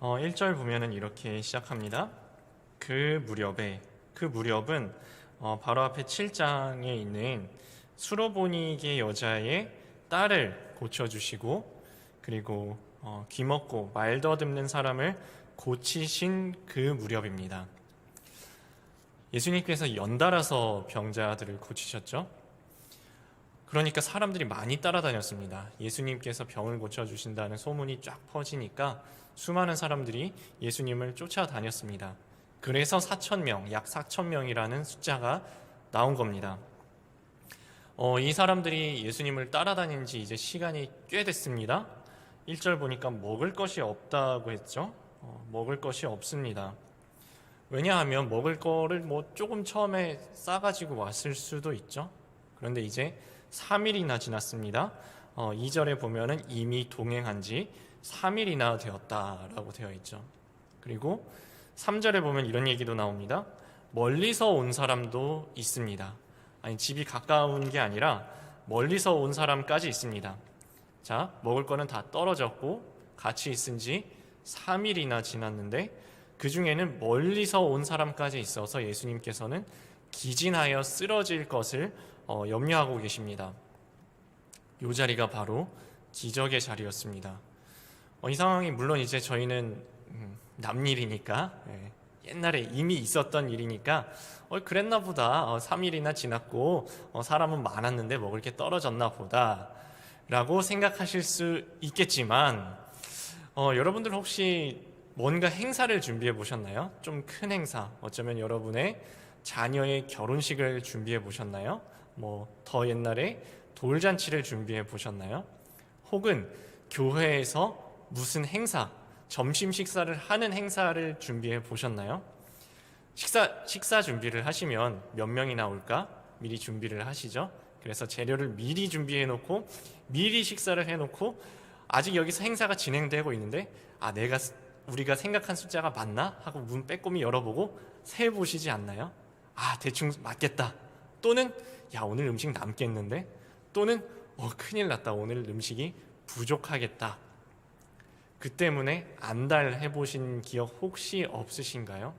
어, 1절 보면은 이렇게 시작합니다. 그 무렵에 그 무렵은 어, 바로 앞에 7장에 있는 수로보니게 여자의 딸을 고쳐주시고 그리고 어, 귀먹고 말 더듬는 사람을 고치신 그 무렵입니다. 예수님께서 연달아서 병자들을 고치셨죠. 그러니까 사람들이 많이 따라다녔습니다. 예수님께서 병을 고쳐주신다는 소문이 쫙 퍼지니까 수많은 사람들이 예수님을 쫓아다녔습니다. 그래서 4천 명, 약 4천 명이라는 숫자가 나온 겁니다. 어, 이 사람들이 예수님을 따라다닌 지 이제 시간이 꽤 됐습니다. 1절 보니까 먹을 것이 없다고 했죠. 어, 먹을 것이 없습니다. 왜냐하면 먹을 거를 뭐 조금 처음에 싸가지고 왔을 수도 있죠. 그런데 이제 3일이나 지났습니다. 어, 2절에 보면은 이미 동행한 지 3일이나 되었다라고 되어 있죠. 그리고 3절에 보면 이런 얘기도 나옵니다. 멀리서 온 사람도 있습니다. 아니, 집이 가까운 게 아니라 멀리서 온 사람까지 있습니다. 자, 먹을 거는 다 떨어졌고 같이 있은 지 3일이나 지났는데 그 중에는 멀리서 온 사람까지 있어서 예수님께서는 기진하여 쓰러질 것을 어, 염려하고 계십니다. 이 자리가 바로 기적의 자리였습니다. 어, 이 상황이 물론 이제 저희는 음, 남일이니까 예, 옛날에 이미 있었던 일이니까 어, 그랬나 보다. 어, 3일이나 지났고 어, 사람은 많았는데 먹을 게 떨어졌나 보다. 라고 생각하실 수 있겠지만 어, 여러분들 혹시 뭔가 행사를 준비해 보셨나요? 좀 큰 행사. 어쩌면 여러분의 자녀의 결혼식을 준비해 보셨나요? 뭐 더 옛날에 돌잔치를 준비해 보셨나요? 혹은 교회에서 무슨 행사, 점심 식사를 하는 행사를 준비해 보셨나요? 식사 식사 준비를 하시면 몇 명이 나 올까 미리 준비를 하시죠. 그래서 재료를 미리 준비해 놓고 미리 식사를 해 놓고 아직 여기서 행사가 진행되고 있는데 아 내가 우리가 생각한 숫자가 맞나 하고 문 빼꼼히 열어보고 세 보시지 않나요? 아 대충 맞겠다. 또는 야 오늘 음식 남겠는데 또는 어 큰일 났다 오늘 음식이 부족하겠다. 그 때문에 안달해 보신 기억 혹시 없으신가요?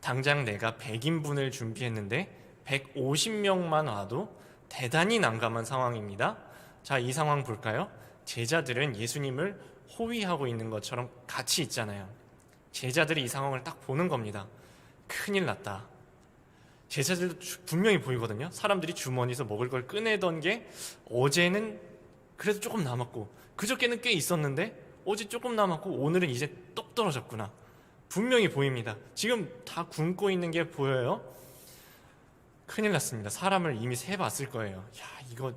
당장 내가 100인분을 준비했는데 150명만 와도 대단히 난감한 상황입니다. 자, 이 상황 볼까요? 제자들은 예수님을 호위하고 있는 것처럼 같이 있잖아요. 제자들이 이 상황을 딱 보는 겁니다. 큰일 났다. 제자들도 주- 분명히 보이거든요. 사람들이 주머니에서 먹을 걸 꺼내던 게 어제는 그래도 조금 남았고 그저께는 꽤 있었는데 어제 조금 남았고 오늘은 이제 똑 떨어졌구나. 분명히 보입니다. 지금 다 굶고 있는 게 보여요. 큰일 났습니다. 사람을 이미 세 봤을 거예요. 야, 이거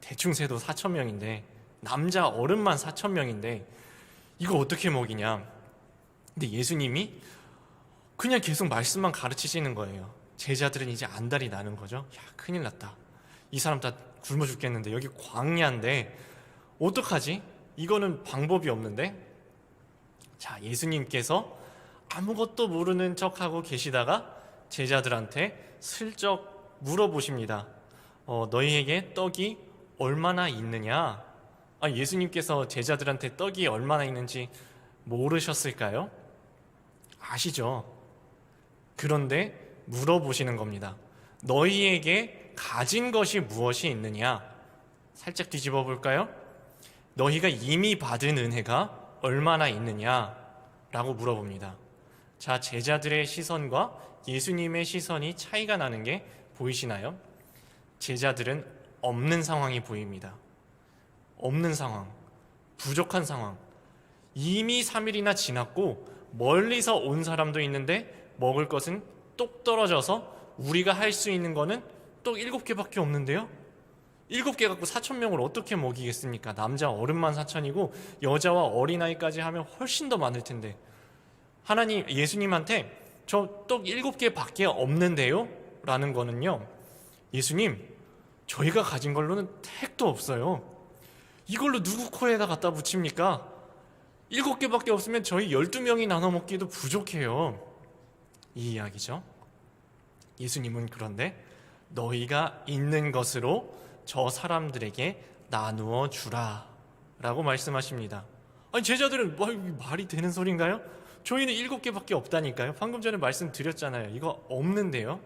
대충 세도 4천 명인데 남자 어른만 4천 명인데 이거 어떻게 먹이냐? 근데 예수님이 그냥 계속 말씀만 가르치시는 거예요. 제자들은 이제 안달이 나는 거죠. 야, 큰일 났다. 이 사람 다 굶어 죽겠는데 여기 광야인데 어떡하지? 이거는 방법이 없는데. 자, 예수님께서 아무것도 모르는 척하고 계시다가 제자들한테 슬쩍 물어보십니다. 어, 너희에게 떡이 얼마나 있느냐? 아, 예수님께서 제자들한테 떡이 얼마나 있는지 모르셨을까요? 아시죠? 그런데 물어보시는 겁니다. 너희에게 가진 것이 무엇이 있느냐? 살짝 뒤집어 볼까요? 너희가 이미 받은 은혜가 얼마나 있느냐? 라고 물어봅니다. 자, 제자들의 시선과 예수님의 시선이 차이가 나는 게 보이시나요? 제자들은 없는 상황이 보입니다. 없는 상황, 부족한 상황. 이미 3일이나 지났고 멀리서 온 사람도 있는데 먹을 것은 똑 떨어져서 우리가 할 수 있는 거는 똑 일곱 개밖에 없는데요. 일곱 개 갖고 4천 명을 어떻게 먹이겠습니까? 남자 어른만 4천이고 여자와 어린아이까지 하면 훨씬 더 많을 텐데 하나님 예수님한테 저떡 일곱 개밖에 없는데요? 라는 거는요 예수님 저희가 가진 걸로는 택도 없어요 이걸로 누구 코에다 갖다 붙입니까? 일곱 개밖에 없으면 저희 12명이 나눠 먹기도 부족해요 이 이야기죠 예수님은 그런데 너희가 있는 것으로 저 사람들에게 나누어 주라 라고 말씀하십니다. 아, 아니 제자들은 뭐 말이 되는 소린가요? 저희는 일곱 개밖에 없다니까요. 방금 전에 말씀드렸잖아요. 이거 없는데요.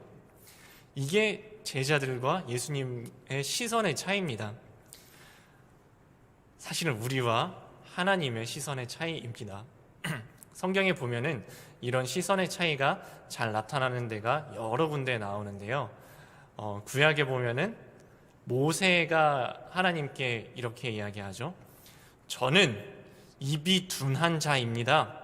이게 제자들과 예수님의 시선의 차이입니다. 사실은 우리와 하나님의 시선의 차이입니다. 성경에 보면은 이런 시선의 차이가 잘 나타나는 데가 여러 군데 나오는데요. 어, 구약에 보면은 모세가 하나님께 이렇게 이야기하죠. 저는 입이 둔한 자입니다.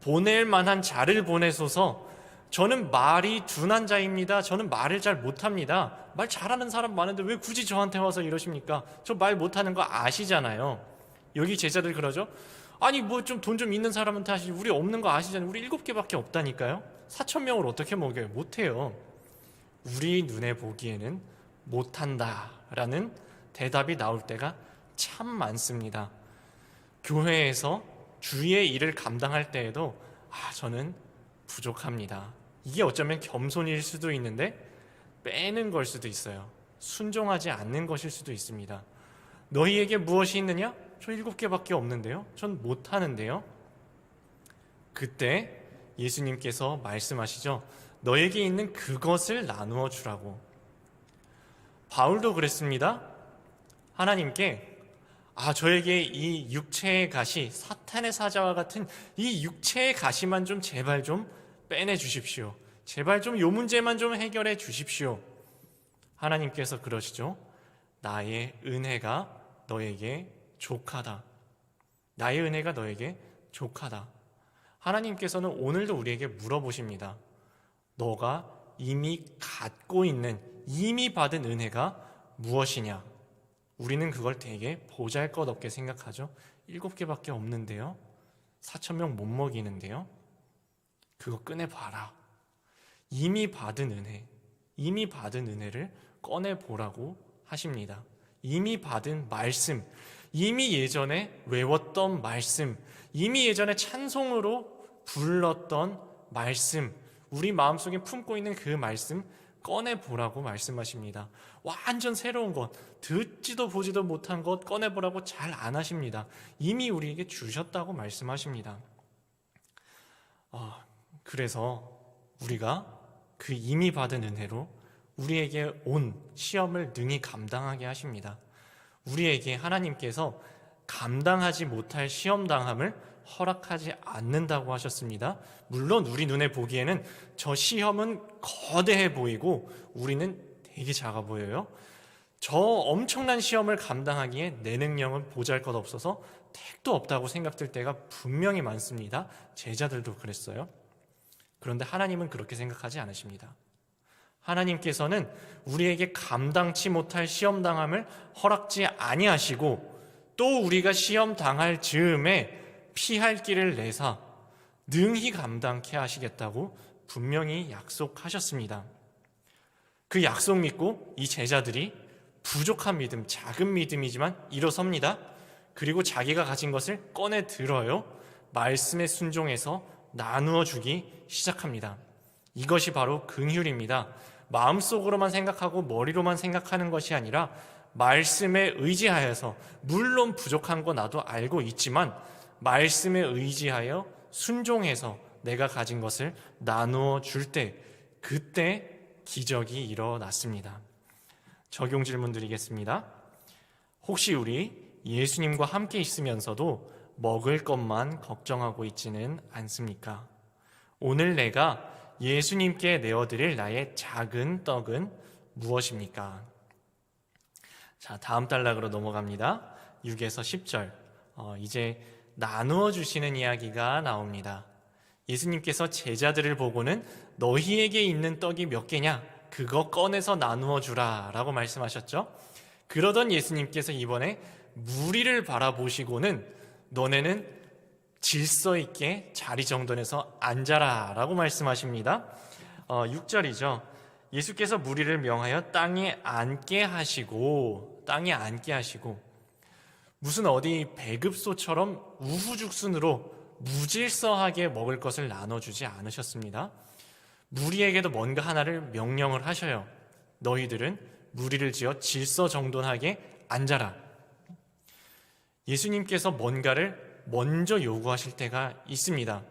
보낼 만한 자를 보내소서. 저는 말이 둔한 자입니다. 저는 말을 잘 못합니다. 말 잘하는 사람 많은데 왜 굳이 저한테 와서 이러십니까? 저 말 못하는 거 아시잖아요. 여기 제자들 그러죠? 아니 뭐 좀돈좀 있는 사람한테 하시지 우리 없는 거 아시잖아요. 우리 일곱 개밖에 없다니까요. 사천 명을 어떻게 먹여요? 못해요. 우리 눈에 보기에는 못한다라는 대답이 나올 때가 참 많습니다. 교회에서 주의 일을 감당할 때에도 아 저는 부족합니다. 이게 어쩌면 겸손일 수도 있는데 빼는 걸 수도 있어요. 순종하지 않는 것일 수도 있습니다. 너희에게 무엇이 있느냐? 저 일곱 개밖에 없는데요. 전 못하는데요. 그때 예수님께서 말씀하시죠. 너에게 있는 그것을 나누어 주라고. 바울도 그랬습니다. 하나님께 아, 저에게 이 육체의 가시, 사탄의 사자와 같은 이 육체의 가시만 좀 제발 좀 빼내 주십시오. 제발 좀 요 문제만 좀 해결해 주십시오. 하나님께서 그러시죠. 나의 은혜가 너에게 족하다. 나의 은혜가 너에게 족하다. 하나님께서는 오늘도 우리에게 물어보십니다. 너가 이미 갖고 있는, 이미 받은 은혜가 무엇이냐? 우리는 그걸 되게 보잘 것 없게 생각하죠. 일곱 개밖에 없는데요. 사천 명 못 먹이는데요. 그거 꺼내봐라. 이미 받은 은혜, 이미 받은 은혜를 꺼내보라고 하십니다. 이미 받은 말씀, 이미 예전에 외웠던 말씀, 이미 예전에 찬송으로 불렀던 말씀, 우리 마음속에 품고 있는 그 말씀 꺼내보라고 말씀하십니다. 완전 새로운 것, 듣지도 보지도 못한 것 꺼내보라고 잘 안 하십니다. 이미 우리에게 주셨다고 말씀하십니다. 아, 그래서 우리가 그 이미 받은 은혜로 우리에게 온 시험을 능히 감당하게 하십니다. 우리에게 하나님께서 감당하지 못할 시험 당함을 허락하지 않는다고 하셨습니다. 물론 우리 눈에 보기에는 저 시험은 거대해 보이고 우리는 되게 작아 보여요. 저 엄청난 시험을 감당하기에 내 능력은 보잘 것 없어서 택도 없다고 생각될 때가 분명히 많습니다. 제자들도 그랬어요. 그런데 하나님은 그렇게 생각하지 않으십니다. 하나님께서는 우리에게 감당치 못할 시험 당함을 허락지 아니하시고 또 우리가 시험 당할 즈음에 피할 길을 내사 능히 감당케 하시겠다고 분명히 약속하셨습니다. 그 약속 믿고 이 제자들이 부족한 믿음, 작은 믿음이지만 일어섭니다. 그리고 자기가 가진 것을 꺼내 들어요. 말씀에 순종해서 나누어 주기 시작합니다. 이것이 바로 긍휼입니다. 마음속으로만 생각하고 머리로만 생각하는 것이 아니라 말씀에 의지하여서 물론 부족한 거 나도 알고 있지만 말씀에 의지하여 순종해서 내가 가진 것을 나누어 줄 때 그때 기적이 일어났습니다. 적용 질문 드리겠습니다. 혹시 우리 예수님과 함께 있으면서도 먹을 것만 걱정하고 있지는 않습니까? 오늘 내가 예수님께 내어드릴 나의 작은 떡은 무엇입니까? 자, 다음 단락으로 넘어갑니다. 6에서 10절. 어, 이제 나누어 주시는 이야기가 나옵니다. 예수님께서 제자들을 보고는 너희에게 있는 떡이 몇 개냐? 그거 꺼내서 나누어 주라 라고 말씀하셨죠. 그러던 예수님께서 이번에 무리를 바라보시고는 너네는 질서 있게 자리 정돈해서 앉아라 라고 말씀하십니다. 어, 6절이죠. 예수께서 무리를 명하여 땅에 앉게 하시고, 땅에 앉게 하시고, 무슨 어디 배급소처럼 우후죽순으로 무질서하게 먹을 것을 나눠주지 않으셨습니다. 무리에게도 뭔가 하나를 명령을 하셔요. 너희들은 무리를 지어 질서 정돈하게 앉아라. 예수님께서 뭔가를 먼저 요구하실 때가 있습니다.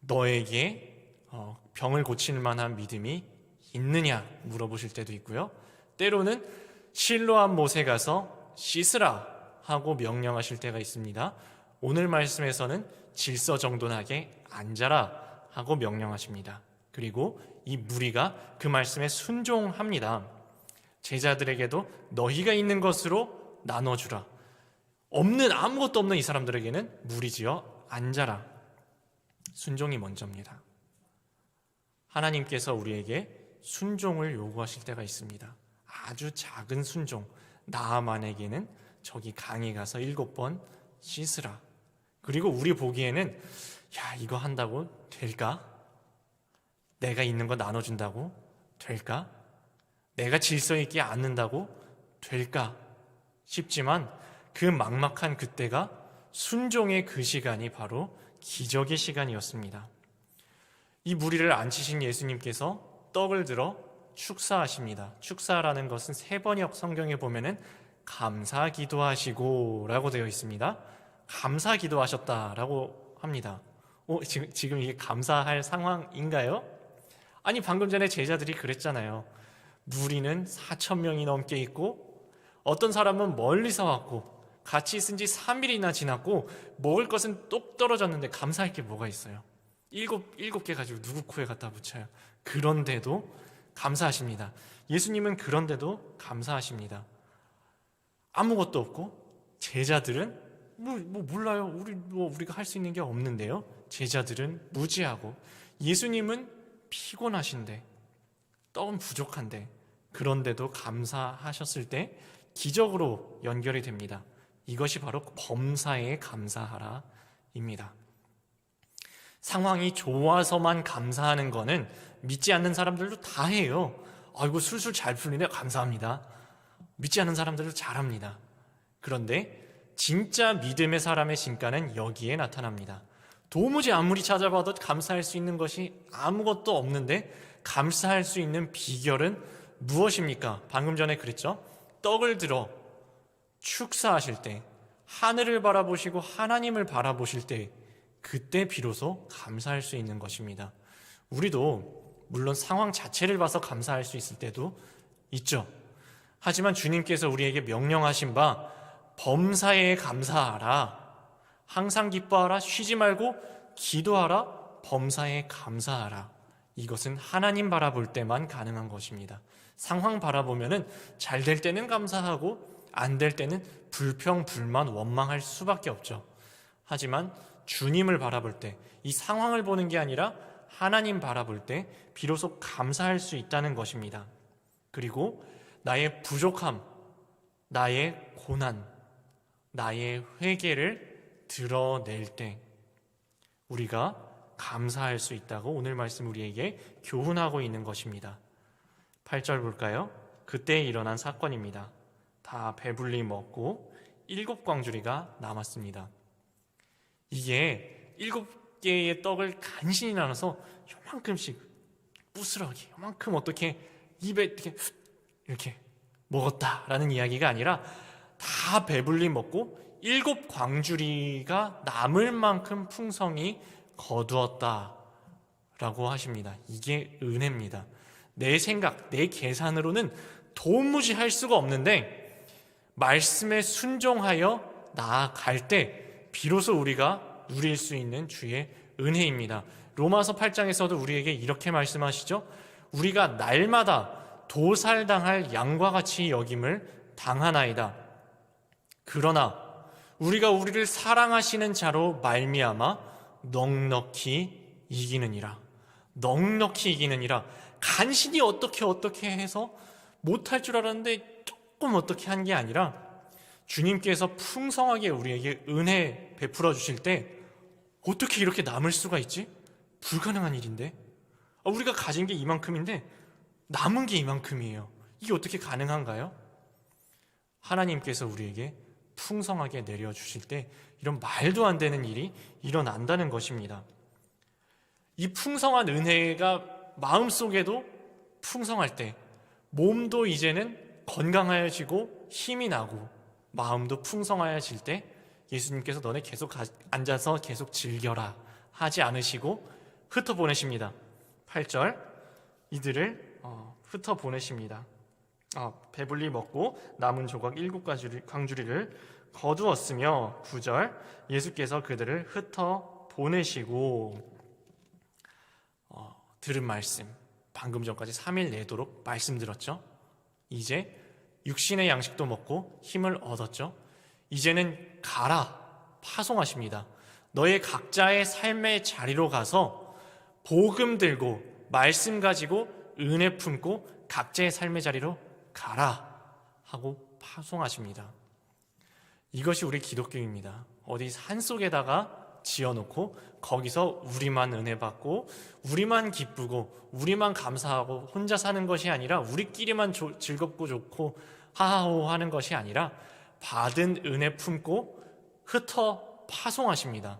너에게 어, 병을 고칠 만한 믿음이 있느냐 물어보실 때도 있고요. 때로는 실로한 못에 가서 씻으라 하고 명령하실 때가 있습니다. 오늘 말씀에서는 질서 정돈하게 앉아라 하고 명령하십니다. 그리고 이 무리가 그 말씀에 순종합니다. 제자들에게도 너희가 있는 것으로 나눠주라. 없는 아무것도 없는 이 사람들에게는 무리지어 앉아라. 순종이 먼저입니다. 하나님께서 우리에게 순종을 요구하실 때가 있습니다. 아주 작은 순종. 나아만에게는 저기 강에 가서 일곱 번 씻으라. 그리고 우리 보기에는 야 이거 한다고 될까? 내가 있는 거 나눠준다고 될까? 내가 질서 있게 앉는다고 될까? 싶지만 그 막막한 그때가 순종의 그 시간이 바로 기적의 시간이었습니다. 이 무리를 앉히신 예수님께서 떡을 들어 축사하십니다. 축사라는 것은 세 번역 성경에 보면은 감사 기도하시고라고 되어 있습니다. 감사 기도하셨다라고 합니다. 어, 지금 지금 이게 감사할 상황인가요? 아니 방금 전에 제자들이 그랬잖아요. 무리는 4천 명이 넘게 있고 어떤 사람은 멀리서 왔고 같이 있은 지 3일이나 지났고 먹을 것은 똑 떨어졌는데 감사할 게 뭐가 있어요? 일곱 일곱 개 가지고 누구 코에 갖다 붙여요? 그런데도 감사하십니다. 예수님은 그런데도 감사하십니다. 아무것도 없고 제자들은 뭐, 뭐 몰라요. 우리 뭐 우리가 할 수 있는 게 없는데요. 제자들은 무지하고 예수님은 피곤하신데 떡은 부족한데 그런데도 감사하셨을 때 기적으로 연결이 됩니다. 이것이 바로 범사에 감사하라입니다. 상황이 좋아서만 감사하는 거는 믿지 않는 사람들도 다 해요. 아이고 술술 잘 풀리네 감사합니다. 믿지 않는 사람들도 잘합니다. 그런데 진짜 믿음의 사람의 진가는 여기에 나타납니다. 도무지 아무리 찾아봐도 감사할 수 있는 것이 아무것도 없는데 감사할 수 있는 비결은 무엇입니까? 방금 전에 그랬죠? 떡을 들어 축사하실 때, 하늘을 바라보시고 하나님을 바라보실 때, 그때 비로소 감사할 수 있는 것입니다. 우리도 물론 상황 자체를 봐서 감사할 수 있을 때도 있죠. 하지만 주님께서 우리에게 명령하신 바 범사에 감사하라. 항상 기뻐하라. 쉬지 말고 기도하라. 범사에 감사하라. 이것은 하나님 바라볼 때만 가능한 것입니다. 상황 바라보면은 잘 될 때는 감사하고 안 될 때는 불평, 불만, 원망할 수밖에 없죠. 하지만 주님을 바라볼 때, 이 상황을 보는 게 아니라 하나님 바라볼 때 비로소 감사할 수 있다는 것입니다. 그리고 나의 부족함, 나의 고난, 나의 회개를 드러낼 때 우리가 감사할 수 있다고 오늘 말씀 우리에게 교훈하고 있는 것입니다. 8절 볼까요? 그때 일어난 사건입니다. 다 배불리 먹고 일곱 광주리가 남았습니다. 이게 일곱 개의 떡을 간신히 나눠서 요만큼씩 부스러기, 요만큼 어떻게 입에 이렇게 이렇게 먹었다라는 이야기가 아니라 다 배불리 먹고 일곱 광주리가 남을 만큼 풍성이 거두었다라고 하십니다. 이게 은혜입니다. 내 생각, 내 계산으로는 도무지 할 수가 없는데 말씀에 순종하여 나아갈 때 비로소 우리가 누릴 수 있는 주의 은혜입니다. 로마서 8장에서도 우리에게 이렇게 말씀하시죠. 우리가 날마다 도살당할 양과 같이 여김을 당하나이다. 그러나 우리가 우리를 사랑하시는 자로 말미암아 넉넉히 이기느니라. 넉넉히 이기느니라. 간신히 어떻게 어떻게 해서 못할 줄 알았는데 조금 어떻게 한 게 아니라 주님께서 풍성하게 우리에게 은혜 베풀어 주실 때 어떻게 이렇게 남을 수가 있지? 불가능한 일인데. 아, 우리가 가진 게 이만큼인데 남은 게 이만큼이에요. 이게 어떻게 가능한가요? 하나님께서 우리에게 풍성하게 내려 주실 때 이런 말도 안 되는 일이 일어난다는 것입니다. 이 풍성한 은혜가 마음속에도 풍성할 때 몸도 이제는 건강해지고 힘이 나고 마음도 풍성해질 때 예수님께서 너네 계속 가- 앉아서 계속 즐겨라 하지 않으시고 흩어 보내십니다. 8절 이들을 어, 흩어 보내십니다. 어, 배불리 먹고 남은 조각 일곱 가지 광주리를 거두었으며 9절 예수께서 그들을 흩어 보내시고 어, 들은 말씀 방금 전까지 3일 내도록 말씀 들었죠. 이제 육신의 양식도 먹고 힘을 얻었죠. 이제는 가라 파송하십니다. 너의 각자의 삶의 자리로 가서 복음 들고 말씀 가지고 은혜 품고 각자의 삶의 자리로 가라 하고 파송하십니다. 이것이 우리 기독교입니다. 어디 산 속에다가 지어놓고 거기서 우리만 은혜 받고 우리만 기쁘고 우리만 감사하고 혼자 사는 것이 아니라 우리끼리만 조- 즐겁고 좋고 하하호 하는 것이 아니라 받은 은혜 품고 흩어 파송하십니다.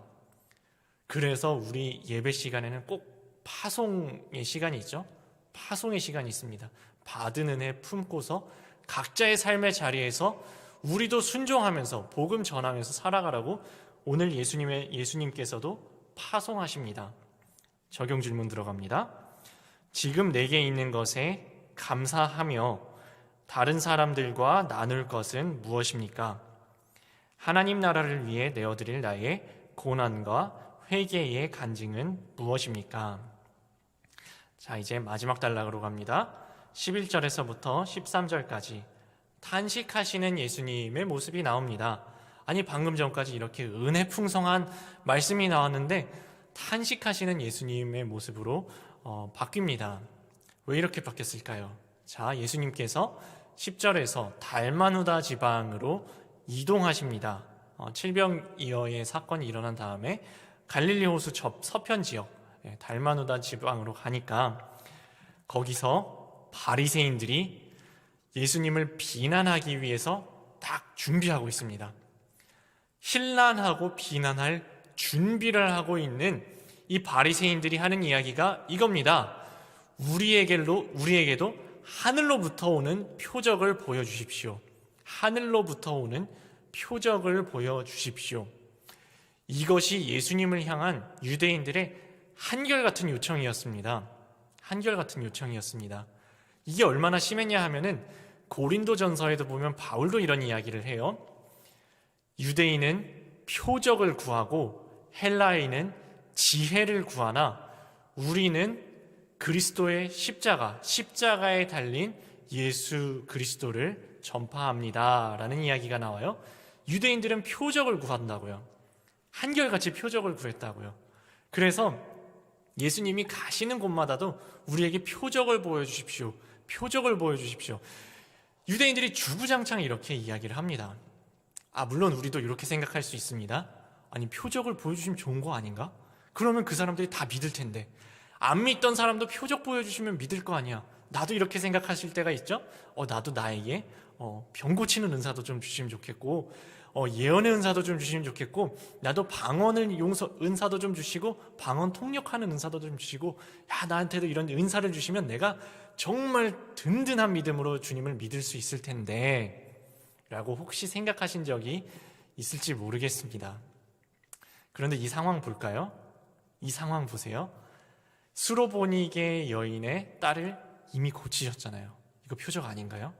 그래서 우리 예배 시간에는 꼭 파송의 시간이 있죠. 파송의 시간이 있습니다. 받은 은혜 품고서 각자의 삶의 자리에서 우리도 순종하면서 복음 전하면서 살아가라고 오늘 예수님의 예수님께서도 파송하십니다. 적용 질문 들어갑니다. 지금 내게 있는 것에 감사하며 다른 사람들과 나눌 것은 무엇입니까? 하나님 나라를 위해 내어드릴 나의 고난과 회개의 간증은 무엇입니까? 자, 이제 마지막 단락으로 갑니다. 11절에서부터 13절까지 탄식하시는 예수님의 모습이 나옵니다. 아니, 방금 전까지 이렇게 은혜 풍성한 말씀이 나왔는데 탄식하시는 예수님의 모습으로 어, 바뀝니다. 왜 이렇게 바뀌었을까요? 자, 예수님께서 10절에서 달마누다 지방으로 이동하십니다. 어, 칠병이어의 사건이 일어난 다음에 갈릴리 호수 접 서편 지역 예, 달마누다 지방으로 가니까 거기서 바리새인들이 예수님을 비난하기 위해서 딱 준비하고 있습니다. 신란하고 비난할 준비를 하고 있는 이 바리새인들이 하는 이야기가 이겁니다. 우리에게로 우리에게도 하늘로부터 오는 표적을 보여 주십시오. 하늘로부터 오는 표적을 보여 주십시오. 이것이 예수님을 향한 유대인들의 한결같은 요청이었습니다. 한결같은 요청이었습니다. 이게 얼마나 심했냐 하면은 고린도전서에도 보면 바울도 이런 이야기를 해요. 유대인은 표적을 구하고 헬라인은 지혜를 구하나 우리는 그리스도의 십자가, 십자가에 달린 예수 그리스도를 전파합니다. 라는 이야기가 나와요. 유대인들은 표적을 구한다고요. 한결같이 표적을 구했다고요. 그래서 예수님이 가시는 곳마다도 우리에게 표적을 보여주십시오. 표적을 보여주십시오. 유대인들이 주구장창 이렇게 이야기를 합니다. 아, 물론 우리도 이렇게 생각할 수 있습니다. 아니, 표적을 보여주시면 좋은 거 아닌가? 그러면 그 사람들이 다 믿을 텐데. 안 믿던 사람도 표적 보여주시면 믿을 거 아니야. 나도 이렇게 생각하실 때가 있죠? 어, 나도 나에게 어, 병 고치는 은사도 좀 주시면 좋겠고, 어, 예언의 은사도 좀 주시면 좋겠고, 나도 방언을 용서, 은사도 좀 주시고, 방언 통역하는 은사도 좀 주시고, 야, 나한테도 이런 은사를 주시면 내가 정말 든든한 믿음으로 주님을 믿을 수 있을 텐데, 라고 혹시 생각하신 적이 있을지 모르겠습니다. 그런데 이 상황 볼까요? 이 상황 보세요. 수로보니게 여인의 딸을 이미 고치셨잖아요. 이거 표적 아닌가요?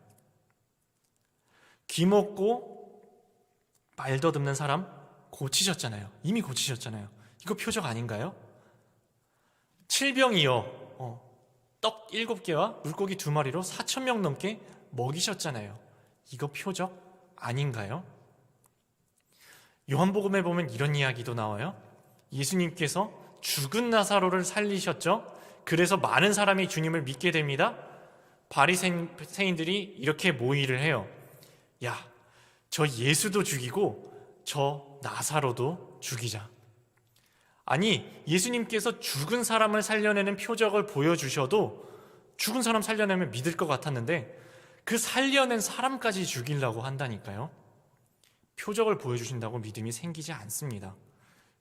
귀 먹고 말 더듬는 사람 고치셨잖아요. 이미 고치셨잖아요. 이거 표적 아닌가요? 칠병이요. 어, 떡 일곱 개와 물고기 두 마리로 사천 명 넘게 먹이셨잖아요. 이거 표적 아닌가요? 요한복음에 보면 이런 이야기도 나와요. 예수님께서 죽은 나사로를 살리셨죠. 그래서 많은 사람이 주님을 믿게 됩니다. 바리새인들이 이렇게 모의를 해요. 야, 저 예수도 죽이고 저 나사로도 죽이자. 아니, 예수님께서 죽은 사람을 살려내는 표적을 보여주셔도 죽은 사람 살려내면 믿을 것 같았는데 그 살려낸 사람까지 죽이려고 한다니까요. 표적을 보여주신다고 믿음이 생기지 않습니다.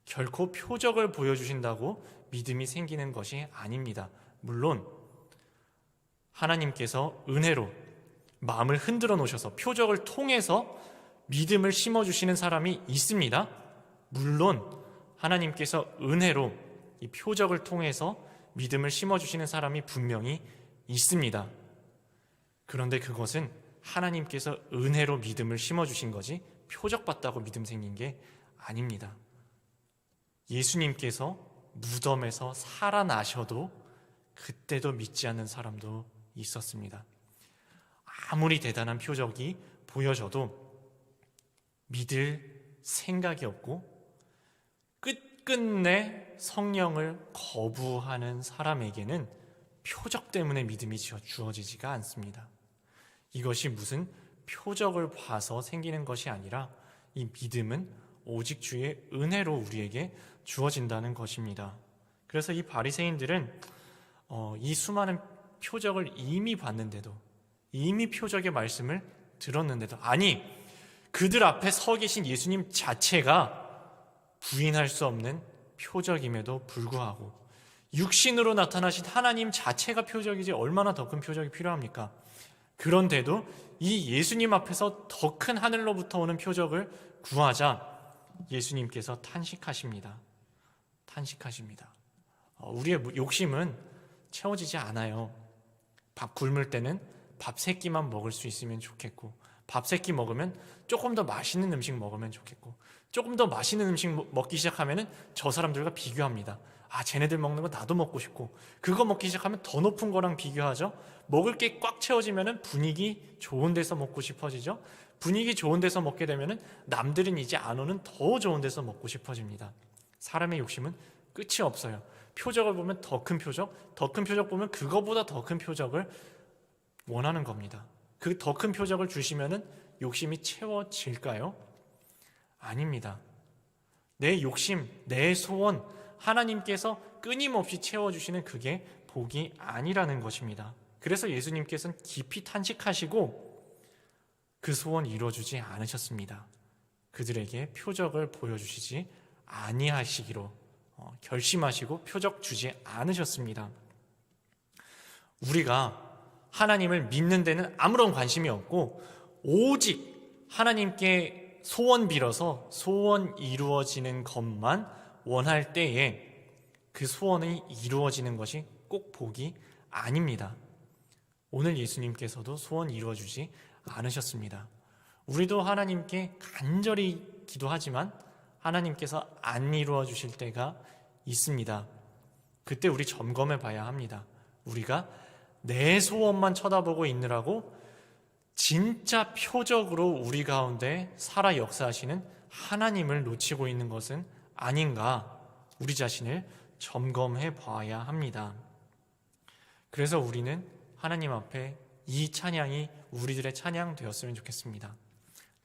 결코 표적을 보여주신다고 믿음이 생기는 것이 아닙니다. 물론 하나님께서 은혜로 마음을 흔들어 놓으셔서 표적을 통해서 믿음을 심어 주시는 사람이 있습니다. 물론 하나님께서 은혜로 이 표적을 통해서 믿음을 심어 주시는 사람이 분명히 있습니다. 그런데 그것은 하나님께서 은혜로 믿음을 심어주신 거지 표적받다고 믿음 생긴 게 아닙니다. 예수님께서 무덤에서 살아나셔도 그때도 믿지 않는 사람도 있었습니다. 아무리 대단한 표적이 보여져도 믿을 생각이 없고 끝끝내 성령을 거부하는 사람에게는 표적 때문에 믿음이 주어지지가 않습니다. 이것이 무슨 표적을 봐서 생기는 것이 아니라 이 믿음은 오직 주의 은혜로 우리에게 주어진다는 것입니다. 그래서 이 바리새인들은 어, 이 수많은 표적을 이미 봤는데도 이미 표적의 말씀을 들었는데도 아니 그들 앞에 서 계신 예수님 자체가 부인할 수 없는 표적임에도 불구하고 육신으로 나타나신 하나님 자체가 표적이지 얼마나 더 큰 표적이 필요합니까? 그런데도 이 예수님 앞에서 더 큰 하늘로부터 오는 표적을 구하자 예수님께서 탄식하십니다. 탄식하십니다. 어, 우리의 욕심은 채워지지 않아요. 밥 굶을 때는 밥 세 끼만 먹을 수 있으면 좋겠고, 밥 세 끼 먹으면 조금 더 맛있는 음식 먹으면 좋겠고, 조금 더 맛있는 음식 먹기 시작하면은 저 사람들과 비교합니다. 아, 쟤네들 먹는 거 나도 먹고 싶고, 그거 먹기 시작하면 더 높은 거랑 비교하죠. 먹을 게 꽉 채워지면은 분위기 좋은 데서 먹고 싶어지죠. 분위기 좋은 데서 먹게 되면은 남들은 이제 안 오는 더 좋은 데서 먹고 싶어집니다. 사람의 욕심은 끝이 없어요. 표적을 보면 더 큰 표적, 더 큰 표적 보면 그거보다 더 큰 표적을 원하는 겁니다. 그 더 큰 표적을 주시면은 욕심이 채워질까요? 아닙니다. 내 욕심, 내 소원, 하나님께서 끊임없이 채워 주시는 그게 복이 아니라는 것입니다. 그래서 예수님께서는 깊이 탄식하시고 그 소원 이루어주지 않으셨습니다. 그들에게 표적을 보여주시지 아니하시기로 어, 결심하시고 표적 주지 않으셨습니다. 우리가 하나님을 믿는 데는 아무런 관심이 없고 오직 하나님께 소원 빌어서 소원 이루어지는 것만 원할 때에 그 소원이 이루어지는 것이 꼭 복이 아닙니다. 오늘 예수님께서도 소원 이루어주지 않으셨습니다. 우리도 하나님께 간절히 기도하지만 하나님께서 안 이루어 주실 때가 있습니다. 그때 우리 점검해 봐야 합니다. 우리가 내 소원만 쳐다보고 있느라고 진짜 표적으로 우리 가운데 살아 역사하시는 하나님을 놓치고 있는 것은 아닌가 우리 자신을 점검해 봐야 합니다. 그래서 우리는 하나님 앞에 이 찬양이 우리들의 찬양 되었으면 좋겠습니다.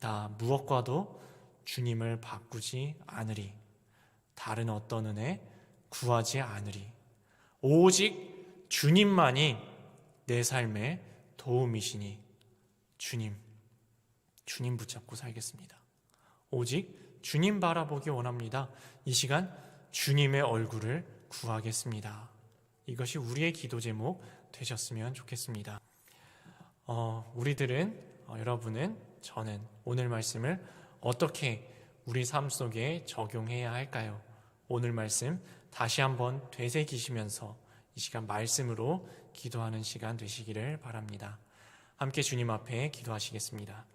나 무엇과도 주님을 바꾸지 않으리. 다른 어떤 은혜 구하지 않으리. 오직 주님만이 내 삶의 도움이시니 주님, 주님 붙잡고 살겠습니다. 오직 주님 바라보기 원합니다. 이 시간 주님의 얼굴을 구하겠습니다. 이것이 우리의 기도 제목 되셨으면 좋겠습니다. 어, 우리들은 어, 여러분은 저는 오늘 말씀을 어떻게 우리 삶 속에 적용해야 할까요? 오늘 말씀 다시 한번 되새기시면서 이 시간 말씀으로 기도하는 시간 되시기를 바랍니다. 함께 주님 앞에 기도하시겠습니다.